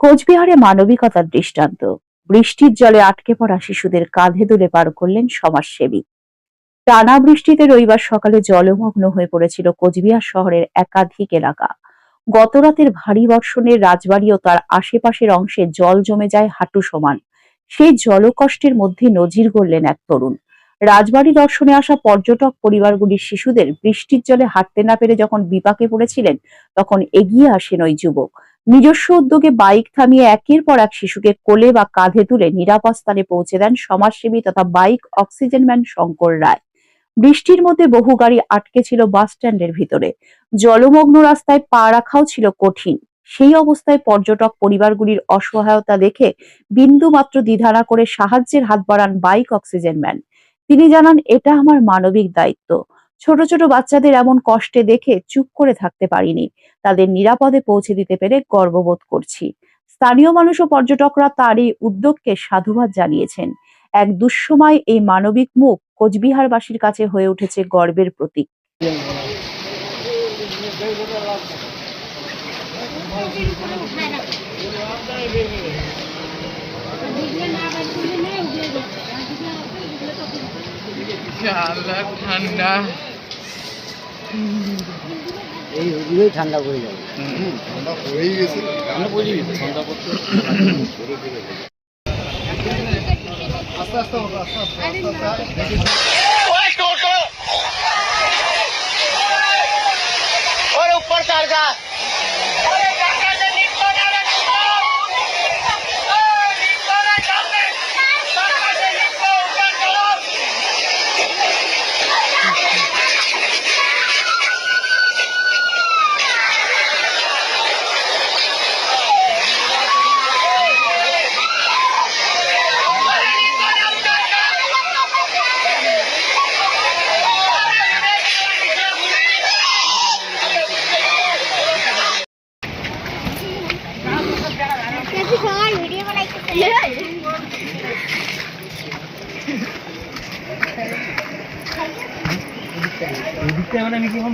কোচবিহারে মানবিকতার দৃষ্টান্ত। বৃষ্টির জলে আটকে পড়া শিশুদের কাঁধে তুলে পার করলেন সমাজসেবী। টানা বৃষ্টিতে রবিবার সকালে জলমগ্ন হয়ে পড়েছিল কোচবিহার শহরের একাধিক এলাকা। গতরাতের ভারী বর্ষণে রাজবাড়ি ও তার আশেপাশের অংশে জল জমে যায় হাঁটু সমান। সেই জলকষ্টের মধ্যে নজির গড়লেন এক তরুণ। রাজবাড়ি দর্শনে আসা পর্যটক পরিবারগুলির শিশুদের বৃষ্টির জলে হাঁটতে না পেরে যখন বিপাকে পড়েছিলেন, তখন এগিয়ে আসেন ওই যুবক। নিজস্ব উদ্যোগে বাইক থামিয়ে একের পর এক শিশুকে কোলে বা কাঁধে তুলে নিরাপদ স্থানে পৌঁছে দেন সমাজসেবী তথা bike oxygen man Shankar Roy. বৃষ্টির মধ্যে বহু গাড়ি আটকে ছিল বাস স্ট্যান্ডের ভিতরে। জলমগ্ন রাস্তায় পা রাখাও ছিল কঠিন। সেই অবস্থায় পর্যটক পরিবারগুলির অসহায়তা দেখে বিন্দু মাত্র দ্বিধা করে সাহায্যের হাত বাড়ান বাইক অক্সিজেন ম্যান। তিনি জানান, এটা আমার মানবিক দায়িত্ব। ছোট ছোট বাচ্চাদের এমন কষ্টে দেখে চুপ করে থাকতে পারিনি। তাদের নিরাপদে পৌঁছে দিতে পেরে গর্ববোধ করছি। স্থানীয় মানুষ ও পর্যটকরা তার এই উদ্যোগকে সাধুবাদ জানিয়েছেন। এক দুঃসময় এই মানবিক মুখ কোচবিহারবাসীর কাছে হয়ে উঠেছে গর্বের প্রতীক। আল্লাহ ঠান্ডা এই ঠান্ডা পড়ে যাবে ঠান্ডা হোক আস্তে আস্তে আস্তে আস্তে এদিকটা মানে আমি কেমন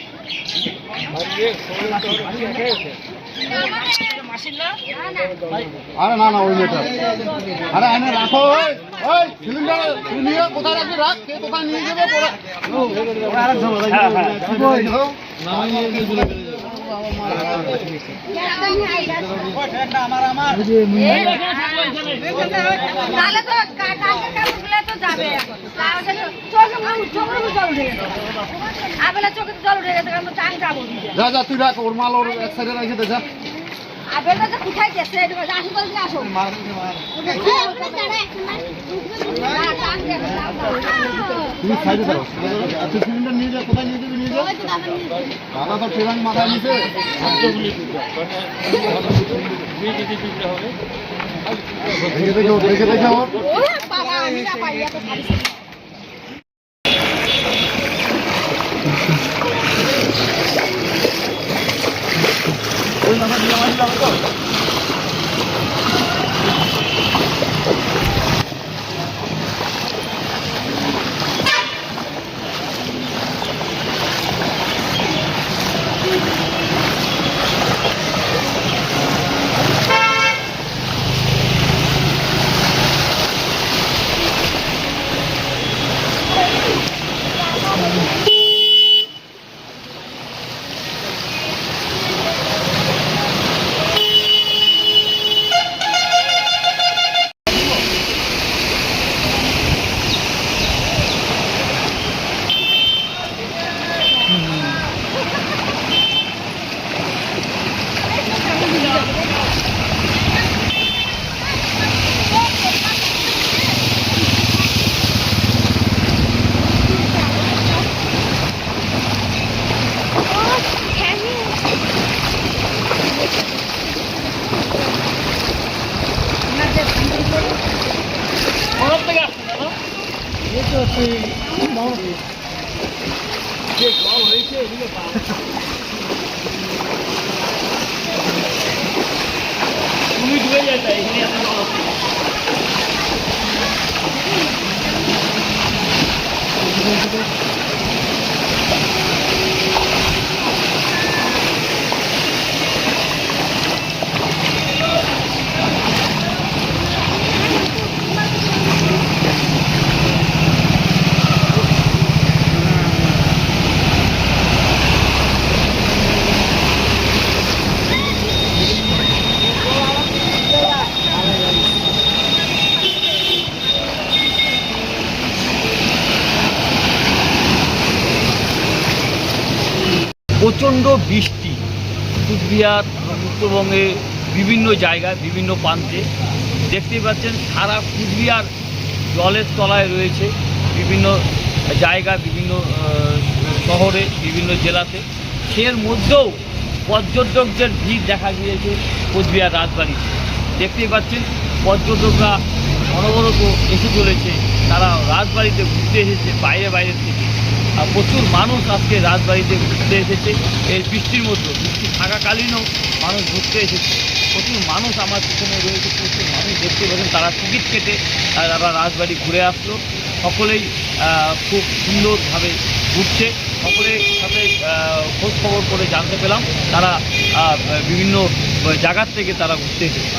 আরে না না, ওই মেয়েটা। আরে এনে রাখো, ওই সিলিন্ডার নিয়ে কোথায় রাখবি? রাখ, কে কোথায় নিয়ে যাবে? পরে। তাহলে তো কালকে কালকে তো যাবে। এখন আবেলা চোখে জল উঠে গেছে কারণ চাং যাব যা যা তুই রাখ ওর মাল ওর এক সাইডে রেখে দে যা। আবেলা যে কোথায় গেছে আসো তো আসো। তুমি সাইডে দাও তুই সিলিন্ডার নিয়ে যা কোথায় নিয়ে যাবি নিয়ে যা। দাদা তো ট্রেন মাথায় নিছে দেখে দেখে দেখে দেখে ওর বাবা আমি না ওই 我开。这，是导航的。这导航的，这个吧。ভারী প্রচণ্ড বৃষ্টি। কুচবিহার, উত্তরবঙ্গে বিভিন্ন জায়গায়, বিভিন্ন প্রান্তে। দেখতেই পাচ্ছেন সারা কুচবিহার জলের তলায় রয়েছে বিভিন্ন জায়গা, বিভিন্ন শহরে, বিভিন্ন জেলাতে। সের মধ্যেও পর্যটকদের ভিড় দেখা গিয়েছে কোচবিহার রাজবাড়িতে। দেখতেই পাচ্ছেন পর্যটকরা অনবরত এসে চলেছে। তারা রাজবাড়িতে ঘুরতে এসেছে বাইরে বাইরে থেকে। প্রচুর মানুষ আজকে রাজবাড়িতে ঘুরতে এসেছে। এই বৃষ্টির মধ্যে, বৃষ্টি থাকাকালীনও মানুষ ঘুরতে এসেছে। প্রচুর মানুষ আমার পিছনে রয়েছে, প্রচুর মানুষ দেখতে পাচ্ছেন তারা টিকিট কেটে তারা রাজবাড়ি ঘুরে আসলো। সকলেই খুব সুন্দরভাবে ঘুরছে। সকলের সাথে খোঁজ খবর করে জানতে পেলাম। তারা বিভিন্ন জায়গার থেকে তারা ঘুরতে এসেছে।